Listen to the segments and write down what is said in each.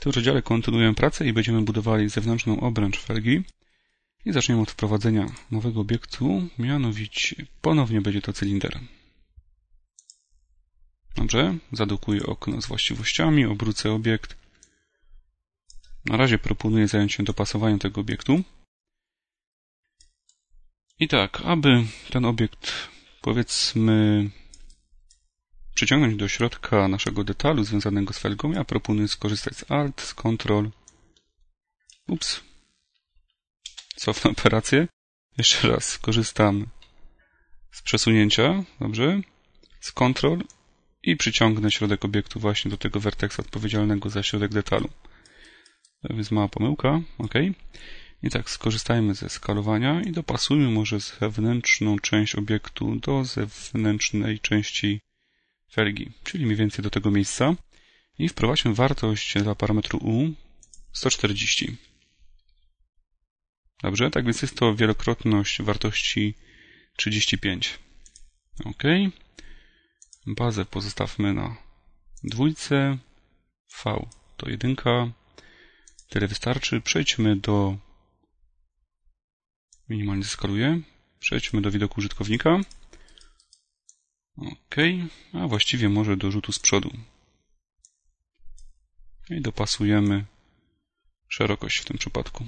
W tym rozdziale kontynuujemy pracę i będziemy budowali zewnętrzną obręcz felgi. I zaczniemy od wprowadzenia nowego obiektu, mianowicie ponownie będzie to cylinder. Dobrze, zadokuję okno z właściwościami, obrócę obiekt. Na razie proponuję zająć się dopasowaniem tego obiektu. I tak, aby ten obiekt, powiedzmy, przyciągnąć do środka naszego detalu związanego z felgą, ja proponuję skorzystać z Alt, z Ctrl. Ups. Cofnę operację. Jeszcze raz skorzystam z przesunięcia, dobrze? Z Ctrl i przyciągnę środek obiektu właśnie do tego werteksa odpowiedzialnego za środek detalu. To jest mała pomyłka, ok. I tak skorzystajmy ze skalowania i dopasujmy może zewnętrzną część obiektu do zewnętrznej części felgi, czyli mniej więcej do tego miejsca. I wprowadźmy wartość dla parametru u 140. Dobrze, tak więc jest to wielokrotność wartości 35. OK. Bazę pozostawmy na dwójce. V to jedynka. Tyle wystarczy. Przejdźmy do minimalnie skaluję. Przejdźmy do widoku użytkownika. OK, a właściwie może do rzutu z przodu. I dopasujemy szerokość w tym przypadku.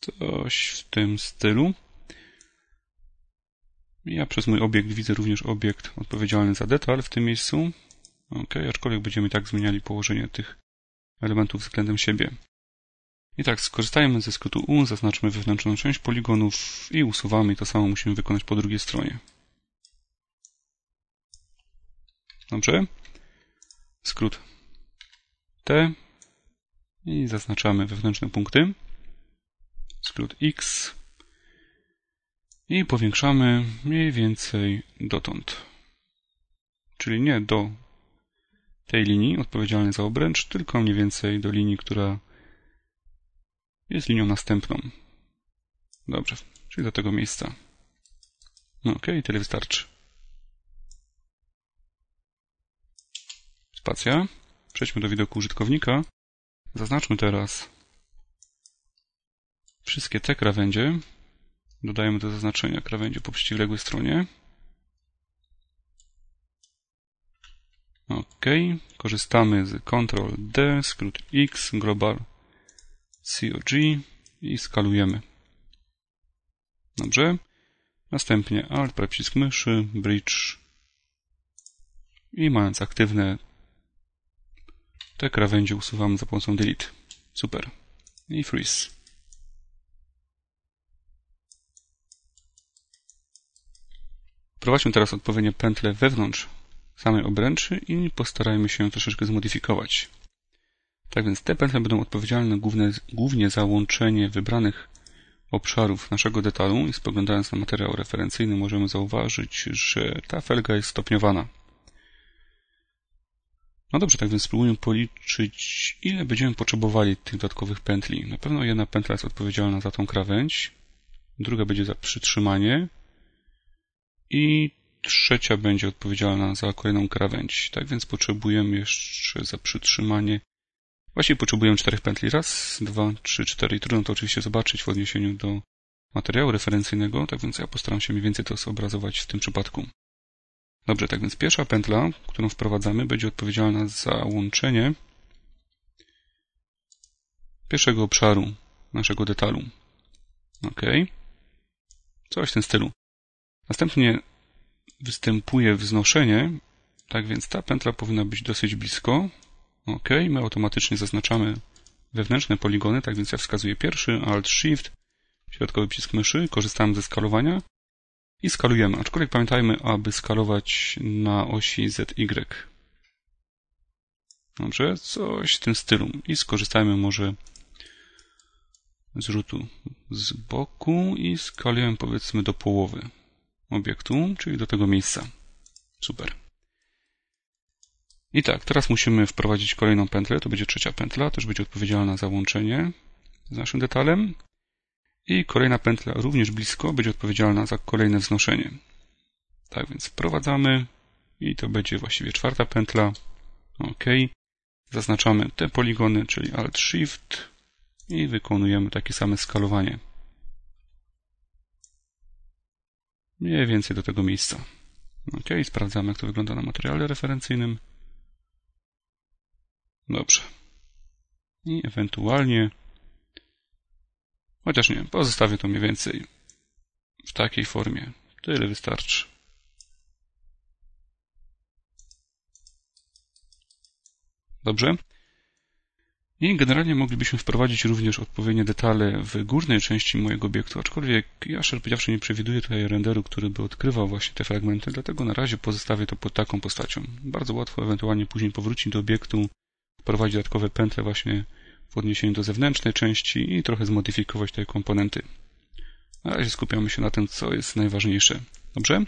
Coś w tym stylu. Ja przez mój obiekt widzę również obiekt odpowiedzialny za detal w tym miejscu. Ok, aczkolwiek będziemy tak zmieniali położenie tych elementów względem siebie. I tak, skorzystajmy ze skrótu U, zaznaczmy wewnętrzną część poligonów i usuwamy. To samo musimy wykonać po drugiej stronie. Dobrze. Skrót T i zaznaczamy wewnętrzne punkty. Skrót X i powiększamy mniej więcej dotąd. Czyli nie do tej linii odpowiedzialnej za obręcz, tylko mniej więcej do linii, która jest linią następną. Dobrze, czyli do tego miejsca. No ok, tyle wystarczy. Spacja. Przejdźmy do widoku użytkownika. Zaznaczmy teraz wszystkie te krawędzie. Dodajemy do zaznaczenia krawędzie po przeciwległej stronie. OK. Korzystamy z Ctrl D, skrót X, global COG i skalujemy. Dobrze. Następnie Alt, przycisk myszy, Bridge i mając aktywne te krawędzie usuwamy za pomocą delete. Super. I freeze. Prowadźmy teraz odpowiednie pętle wewnątrz samej obręczy i postarajmy się troszeczkę zmodyfikować. Tak więc te pętle będą odpowiedzialne główne, głównie za łączenie wybranych obszarów naszego detalu i spoglądając na materiał referencyjny możemy zauważyć, że ta felga jest stopniowana. No dobrze, tak więc spróbujmy policzyć, ile będziemy potrzebowali tych dodatkowych pętli. Na pewno jedna pętla jest odpowiedzialna za tą krawędź, druga będzie za przytrzymanie i trzecia będzie odpowiedzialna za kolejną krawędź. Tak więc potrzebujemy jeszcze za przytrzymanie. Właściwie potrzebujemy czterech pętli. Raz, dwa, trzy, cztery. I trudno to oczywiście zobaczyć w odniesieniu do materiału referencyjnego, tak więc ja postaram się mniej więcej to zobrazować w tym przypadku. Dobrze, tak więc pierwsza pętla, którą wprowadzamy, będzie odpowiedzialna za łączenie pierwszego obszaru naszego detalu. OK. Coś w tym stylu. Następnie występuje wznoszenie, tak więc ta pętla powinna być dosyć blisko. OK. My automatycznie zaznaczamy wewnętrzne poligony, tak więc ja wskazuję pierwszy, Alt Shift, środkowy przycisk myszy, korzystamy ze skalowania i skalujemy. Aczkolwiek pamiętajmy, aby skalować na osi ZY. Dobrze, coś w tym stylu. I skorzystajmy może z rzutu z boku i skalujemy powiedzmy do połowy obiektu, czyli do tego miejsca. Super. I tak, teraz musimy wprowadzić kolejną pętlę. To będzie trzecia pętla, też będzie odpowiedzialna za łączenie z naszym detalem. I kolejna pętla również blisko będzie odpowiedzialna za kolejne wznoszenie. Tak więc wprowadzamy i to będzie właściwie czwarta pętla. OK. zaznaczamy te poligony, czyli Alt-Shift i wykonujemy takie same skalowanie. Mniej więcej do tego miejsca. Ok, sprawdzamy jak to wygląda na materiale referencyjnym. Dobrze. I ewentualnie, chociaż nie, pozostawię to mniej więcej w takiej formie. Tyle wystarczy. Dobrze. I generalnie moglibyśmy wprowadzić również odpowiednie detale w górnej części mojego obiektu, aczkolwiek ja szczerze powiedziawszy nie przewiduję tutaj renderu, który by odkrywał właśnie te fragmenty, dlatego na razie pozostawię to pod taką postacią. Bardzo łatwo ewentualnie później powrócić do obiektu, wprowadzić dodatkowe pętle właśnie w odniesieniu do zewnętrznej części i trochę zmodyfikować te komponenty. Na razie skupiamy się na tym, co jest najważniejsze. Dobrze?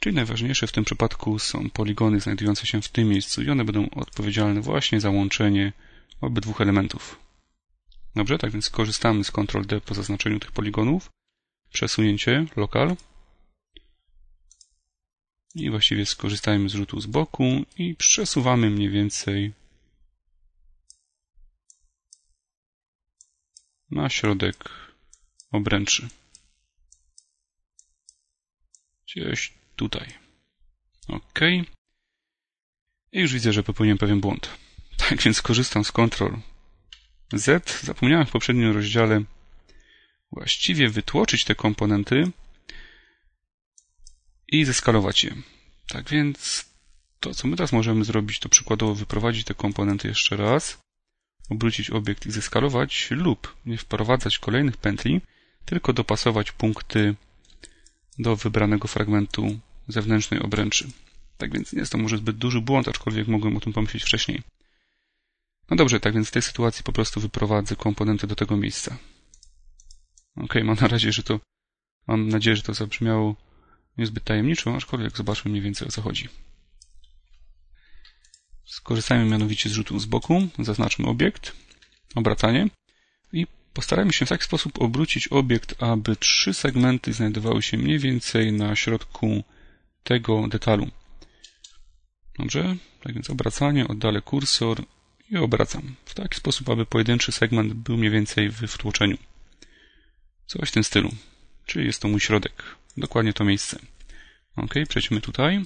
Czyli najważniejsze w tym przypadku są poligony znajdujące się w tym miejscu i one będą odpowiedzialne właśnie za łączenie obydwu elementów. Dobrze, tak więc korzystamy z Ctrl D po zaznaczeniu tych poligonów. Przesunięcie lokal. I właściwie skorzystajmy z rzutu z boku i przesuwamy mniej więcej na środek obręczy. Gdzieś tutaj. OK. I już widzę, że popełniłem pewien błąd. Tak więc korzystam z Ctrl Z. Zapomniałem w poprzednim rozdziale właściwie wytłoczyć te komponenty i zeskalować je. Tak więc to, co my teraz możemy zrobić, to przykładowo wyprowadzić te komponenty jeszcze raz, obrócić obiekt i zeskalować lub nie wprowadzać kolejnych pętli, tylko dopasować punkty do wybranego fragmentu zewnętrznej obręczy. Tak więc nie jest to może zbyt duży błąd, aczkolwiek mogłem o tym pomyśleć wcześniej. No dobrze, tak więc w tej sytuacji po prostu wyprowadzę komponenty do tego miejsca. Ok, mam na razie, że to, mam nadzieję, że to zabrzmiało niezbyt tajemniczo, aczkolwiek zobaczmy mniej więcej o co chodzi. Skorzystajmy mianowicie z rzutu z boku, zaznaczmy obiekt, obracanie i postarajmy się w taki sposób obrócić obiekt, aby trzy segmenty znajdowały się mniej więcej na środku tego detalu. Dobrze, tak więc obracanie, oddalę kursor i obracam w taki sposób, aby pojedynczy segment był mniej więcej w wtłoczeniu. Coś w tym stylu. Czyli jest to mój środek. Dokładnie to miejsce. Ok, przejdźmy tutaj.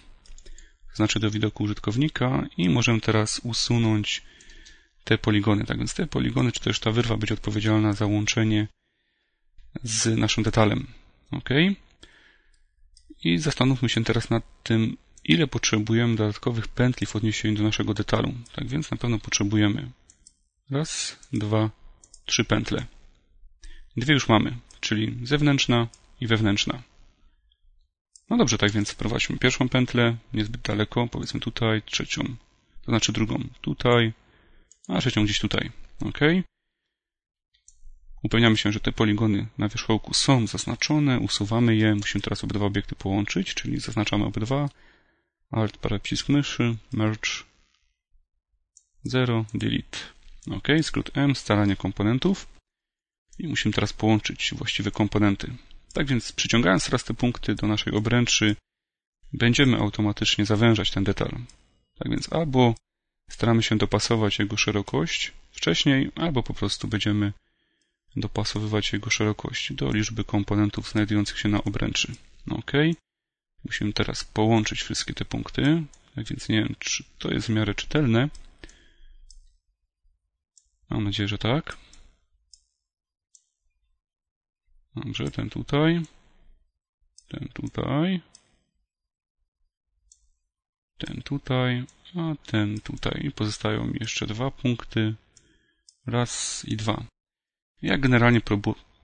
Znaczy do widoku użytkownika i możemy teraz usunąć te poligony. Tak więc te poligony, czy też ta wyrwa będzie odpowiedzialna za łączenie z naszym detalem. Ok. I zastanówmy się teraz nad tym, ile potrzebujemy dodatkowych pętli w odniesieniu do naszego detalu. Tak więc na pewno potrzebujemy raz, dwa, trzy pętle. Dwie już mamy, czyli zewnętrzna i wewnętrzna. No dobrze, tak więc wprowadźmy pierwszą pętlę, niezbyt daleko, powiedzmy tutaj, trzecią, to znaczy drugą tutaj, a trzecią gdzieś tutaj. OK. Upewniamy się, że te poligony na wierzchołku są zaznaczone, usuwamy je, musimy teraz obydwa obiekty połączyć, czyli zaznaczamy obydwa, Alt parę przycisk myszy, merge 0, delete. OK, skrót M, staranie komponentów. I musimy teraz połączyć właściwe komponenty. Tak więc przyciągając teraz te punkty do naszej obręczy, będziemy automatycznie zawężać ten detal. Tak więc albo staramy się dopasować jego szerokość wcześniej, albo po prostu będziemy dopasowywać jego szerokość do liczby komponentów znajdujących się na obręczy. OK. Musimy teraz połączyć wszystkie te punkty. Tak więc nie wiem, czy to jest w miarę czytelne. Mam nadzieję, że tak. Dobrze, ten tutaj. Ten tutaj. Ten tutaj. A ten tutaj. Pozostają mi jeszcze dwa punkty. Raz i dwa. Ja generalnie,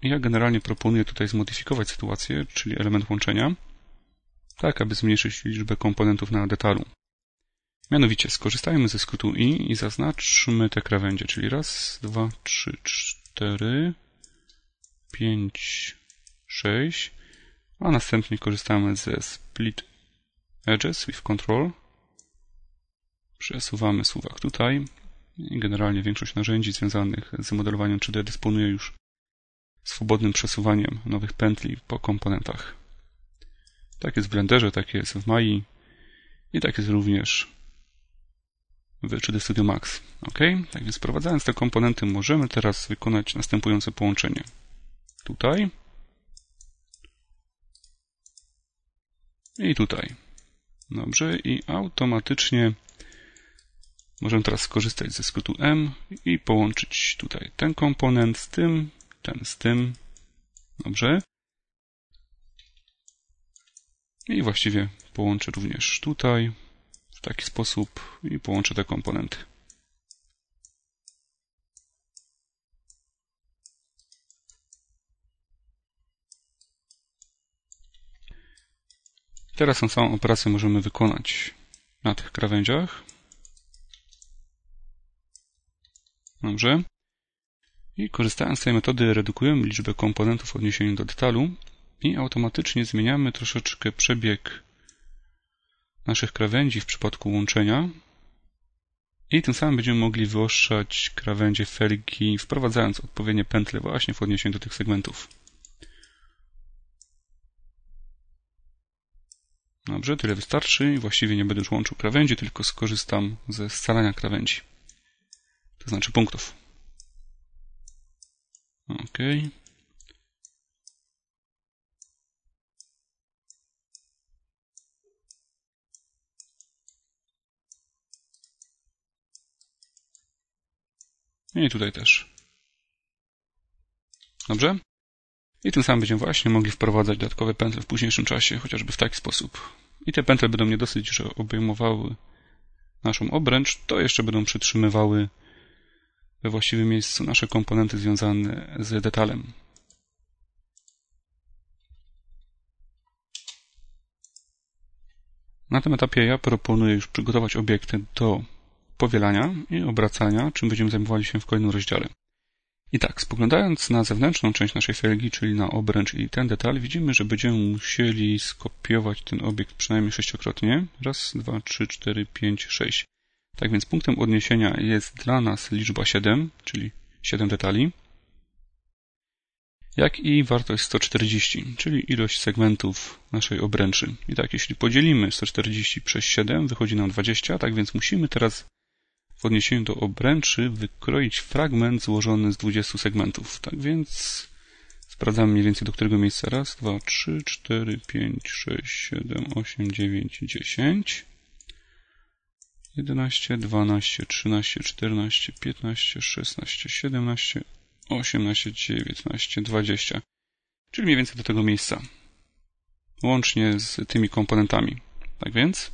ja generalnie proponuję tutaj zmodyfikować sytuację, czyli element łączenia tak aby zmniejszyć liczbę komponentów na detalu. Mianowicie skorzystajmy ze skrótu i i zaznaczmy te krawędzie, czyli raz, dwa, trzy, cztery, pięć, sześć, a następnie korzystamy ze split edges with control. Przesuwamy suwak tutaj generalnie większość narzędzi związanych z modelowaniem 3D dysponuje już swobodnym przesuwaniem nowych pętli po komponentach. Tak jest w Blenderze, tak jest w Mai i tak jest również w 3D Studio Max. OK? Tak więc wprowadzając te komponenty możemy teraz wykonać następujące połączenie. Tutaj i tutaj. Dobrze, i automatycznie możemy teraz skorzystać ze skrótu M i połączyć tutaj ten komponent z tym, ten z tym. Dobrze. I właściwie połączę również tutaj w taki sposób i połączę te komponenty. Teraz tą samą operację możemy wykonać na tych krawędziach. Dobrze. I korzystając z tej metody redukujemy liczbę komponentów w odniesieniu do detalu i automatycznie zmieniamy troszeczkę przebieg naszych krawędzi w przypadku łączenia i tym samym będziemy mogli wyoszczać krawędzie felgi, wprowadzając odpowiednie pętle właśnie w odniesieniu do tych segmentów. Dobrze, tyle wystarczy właściwie nie będę już łączył krawędzi, tylko skorzystam ze scalania krawędzi. To znaczy punktów. OK. I tutaj też. Dobrze? I tym samym będziemy właśnie mogli wprowadzać dodatkowe pętle w późniejszym czasie, chociażby w taki sposób. I te pętle będą nie dosyć, że obejmowały naszą obręcz, to jeszcze będą przytrzymywały we właściwym miejscu nasze komponenty związane z detalem. Na tym etapie ja proponuję już przygotować obiekty do powielania i obracania, czym będziemy zajmowali się w kolejnym rozdziale. I tak, spoglądając na zewnętrzną część naszej felgi, czyli na obręcz i ten detal, widzimy, że będziemy musieli skopiować ten obiekt przynajmniej sześciokrotnie. Raz, dwa, trzy, cztery, pięć, sześć. Tak więc punktem odniesienia jest dla nas liczba 7, czyli 7 detali, jak i wartość 140, czyli ilość segmentów naszej obręczy. I tak, jeśli podzielimy 140 przez 7, wychodzi nam 20, tak więc musimy teraz w odniesieniu do obręczy wykroić fragment złożony z 20 segmentów. Tak więc sprawdzamy mniej więcej do którego miejsca. Raz, dwa, trzy, cztery, pięć, sześć, siedem, osiem, dziewięć, dziesięć. 11, 12, 13, 14, 15, 16, 17, 18, 19, 20. Czyli mniej więcej do tego miejsca. Łącznie z tymi komponentami. Tak więc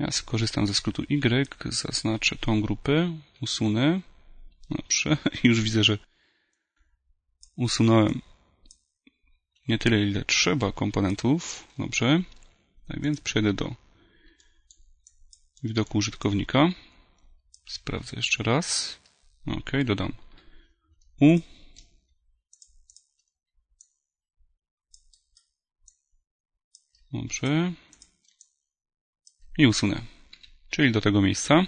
ja skorzystam ze skrótu Y, zaznaczę tą grupę, usunę. Dobrze, już widzę, że usunąłem nie tyle, ile trzeba komponentów. Dobrze. Tak więc przejdę do widoku użytkownika. Sprawdzę jeszcze raz. OK, dodam U. Dobrze i usunę. Czyli do tego miejsca.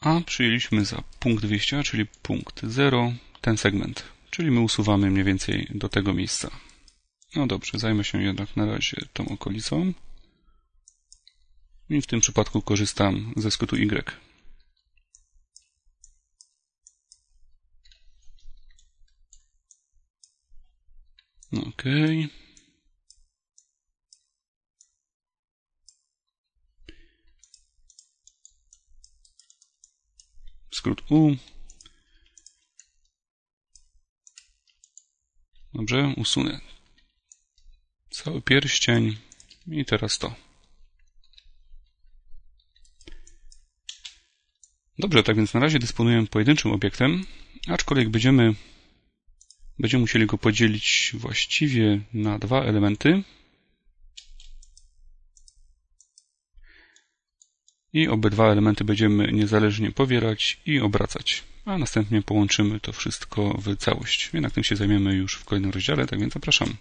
A przyjęliśmy za punkt wyjścia, czyli punkt 0, ten segment. Czyli my usuwamy mniej więcej do tego miejsca. No dobrze, zajmę się jednak na razie tą okolicą. I w tym przypadku korzystam ze skrótu Y. OK. Skrót U. Dobrze, usunę cały pierścień i teraz to. Dobrze, tak więc na razie dysponuję pojedynczym obiektem, aczkolwiek będziemy, będziemy musieli go podzielić właściwie na dwa elementy. I obydwa elementy będziemy niezależnie powielać i obracać, a następnie połączymy to wszystko w całość. Jednak tym się zajmiemy już w kolejnym rozdziale, tak więc zapraszam.